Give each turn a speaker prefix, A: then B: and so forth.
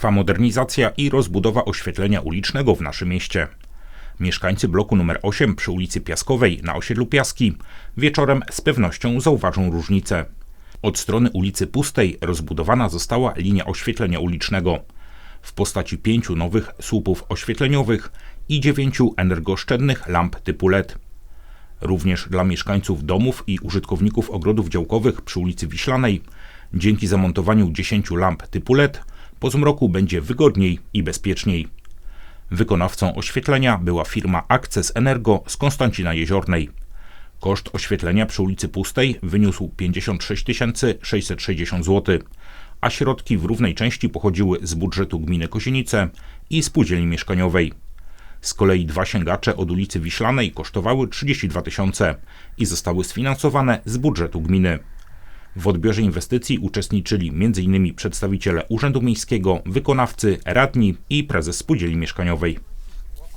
A: Trwa modernizacja i rozbudowa oświetlenia ulicznego w naszym mieście. Mieszkańcy bloku numer 8 przy ulicy Piaskowej na osiedlu Piaski wieczorem z pewnością zauważą różnicę. Od strony ulicy Pustej rozbudowana została linia oświetlenia ulicznego w postaci pięciu nowych słupów oświetleniowych i dziewięciu energooszczędnych lamp typu LED. Również dla mieszkańców domów i użytkowników ogrodów działkowych przy ulicy Wiślanej dzięki zamontowaniu 10 lamp typu LED po zmroku będzie wygodniej i bezpieczniej. Wykonawcą oświetlenia była firma Access Energo z Konstancina Jeziornej. Koszt oświetlenia przy ulicy Pustej wyniósł 56 660 zł, a środki w równej części pochodziły z budżetu gminy Kozienice i spółdzielni mieszkaniowej. Z kolei dwa sięgacze od ulicy Wiślanej kosztowały 32 tysiące i zostały sfinansowane z budżetu gminy. W odbiorze inwestycji uczestniczyli m.in. przedstawiciele Urzędu Miejskiego, wykonawcy, radni i prezes spółdzielni mieszkaniowej.